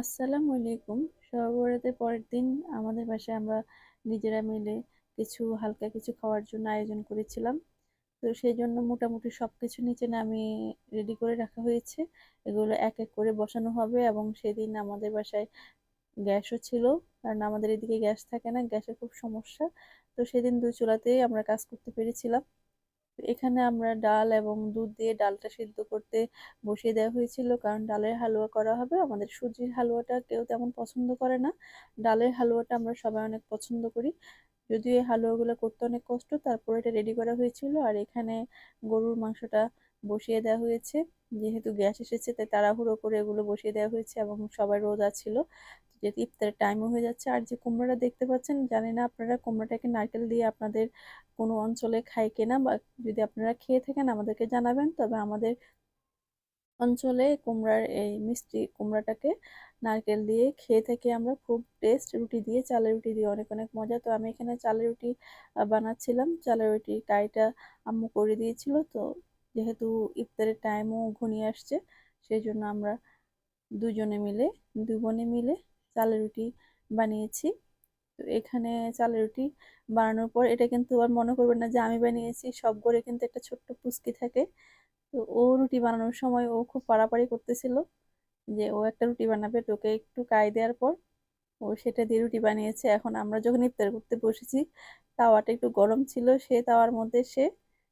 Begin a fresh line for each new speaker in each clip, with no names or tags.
আসসালামু আলাইকুম। সহবরাতের পরের দিন আমাদের বাসায় আমরা নিজেরা মিলে কিছু, হালকা কিছু খাওয়ার জন্য আয়োজন করেছিলাম। তো সেই জন্য মোটামুটি সব কিছু নিচে নামিয়ে রেডি করে রাখা হয়েছে। এগুলো এক এক করে বসানো হবে এবং সেদিন আমাদের বাসায় গ্যাসও ছিল। কারণ আমাদের এদিকে গ্যাস থাকে না, গ্যাসের খুব সমস্যা। তো সেদিন দুই চুলাতেই আমরা কাজ করতে পেরেছিলাম। এখানে আমরা ডাল এবং দুধ দিয়ে ডালটা সিদ্ধ করতে বসিয়ে দেওয়া হয়েছিল। কারণ ডালের হালুয়া করা হবে। আমাদের সুজির হালুয়াটা কেউ তেমন পছন্দ করে না। ডালের হালুয়াটা আমরা সবাই অনেক পছন্দ করি। যদিও এই হালুয়াগুলো করতে অনেক কষ্ট, তারপর এটা রেডি করা হয়েছিল। আর এখানে গরুর মাংসটা বসিয়ে দেওয়া হয়েছে। যেহেতু গ্যাস এসেছে, তাই তাড়াহুড়ো করে এগুলো বসিয়ে দেওয়া হয়েছে এবং সবাই রোজা ছিল। যেহেতু ইফতারের টাইমও হয়ে যাচ্ছে। আর যে কুমড়োটা দেখতে পাচ্ছেন, জানি না আপনারা কুমড়াটাকে নারকেল দিয়ে আপনাদের কোনো অঞ্চলে খায় কিনা বা যদি আপনারা খেয়ে থাকেন, আমাদেরকে জানাবেন। তবে আমাদের অঞ্চলে কুমড়ার এই মিষ্টি কুমড়াটাকে নারকেল দিয়ে খেয়ে থাকি আমরা। খুব টেস্ট রুটি দিয়ে, চালের রুটি দিয়ে অনেক অনেক মজা। তো আমি এখানে চালের রুটি বানাচ্ছিলাম। চালের রুটি কাইটা আম্মু করে দিয়েছিল। তো যেহেতু ইফতারের টাইমও ঘনিয়ে আসছে সেই জন্য আমরা দুজনে মিলে, দু বোনে মিলে চালের রুটি বানিয়েছি। তো এখানে চালের রুটি বানানোর পর এটা কিন্তু আর মনে করবেন না যে আমি বানিয়েছি, সব ঘরে কিন্তু একটা ছোট্ট পুচকি থাকে। তো ও রুটি বানানোর সময় ও খুব পাড়াপাড়ি করতেছিল যে ও একটা রুটি বানাবে তোকে একটু কাই দেওয়ার পর ও সেটা দিয়ে রুটি বানিয়েছে। এখন আমরা যখন ইফতার করতে বসেছি, তাওয়াটা একটু গরম ছিল, সে তাওয়ার মধ্যে সে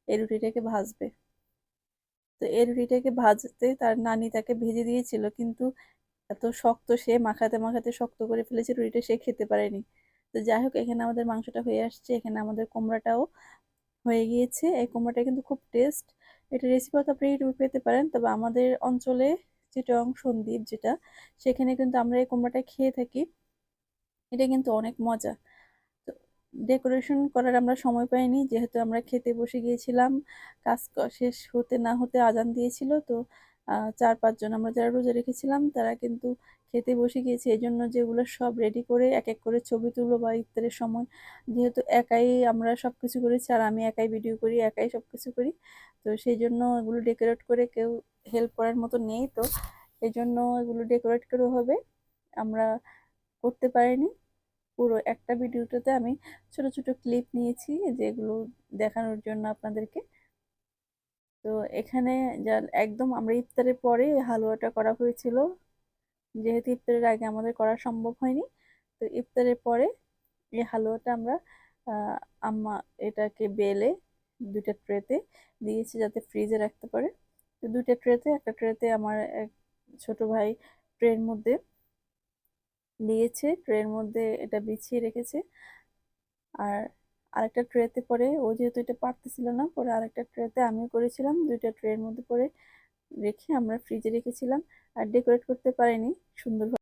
এই রুটিটাকে ভাজবে। তো এই রুটিটাকে ভাজতে তার নানি তাকে ভেজে দিয়েছিল, কিন্তু এত শক্ত সে, মাখাতে মাখাতে শক্ত করে ফেলেছে, রুটিটা সে খেতে পারেনি। তো যাই হোক, এখানে আমাদের মাংসটা হয়ে আসছে, এখানে আমাদের কুমড়াটাও হয়ে গিয়েছে। এই কুমড়াটা কিন্তু খুব টেস্ট এটা রেসিপি হয়তো আপনি ইউটিউবে পেতে পারেন, তবে আমাদের অঞ্চলে চিটং সন্দ্বীপ যেটা, সেখানে কিন্তু আমরা এই কুমড়াটা খেয়ে থাকি। এটা কিন্তু অনেক মজা। তো ডেকোরেশন করার আমরা সময় পাইনি, যেহেতু আমরা খেতে বসে গিয়েছিলাম, কাজ শেষ হতে না হতে আজান দিয়েছিল, তো চার পাঁচজন আমরা যারা রোজা রেখেছিলাম, তারা কিন্তু খেতে বসে গিয়েছে। এই জন্য যেগুলো সব রেডি করে এক এক করে ছবি তুলবো বা ইফতারের সময়। যেহেতু একাই আমরা সব কিছু করেছি আর আমি একাই ভিডিও করি, একাই সব কিছু করি, তো সেই জন্য এগুলো ডেকোরেট করে কেউ হেল্প করার মতো নেই। তো এই জন্য এগুলো ডেকোরেট করে হবে। আমরা করতে পারিনি। পুরো একটা ভিডিওটাতে আমি ছোট ছোট ক্লিপ নিয়েছি, যেগুলো দেখানোর জন্য আপনাদেরকে। তো এখানে যা একদম আমরা ইফতারের পরে হালুয়াটা করা হয়েছিল। যেহেতু ইফতারের আগে আমাদের করা সম্ভব হয়নি, তো ইফতারের পরে এই হালুয়াটা আমরা আম্মা এটাকে বেলে দুইটা ট্রেতে দিয়েছি যাতে ফ্রিজে রাখতে পারে। তো দুইটা ট্রেতে, একটা ট্রেতে আমার এক ছোট ভাই ট্রের মধ্যে দিয়েছে, ট্রের মধ্যে এটা বিছিয়ে রেখেছে। আর আরেকটা ট্রেতে পরে ও যেহেতু এটা পারতেছিল না, পরে আরেকটা ট্রেতে আমিও করেছিলাম, দুইটা ট্রের মধ্যে পরে রেখে আমরা ফ্রিজে রেখেছিলাম, আর ডেকোরেট করতে পারিনি, সুন্দর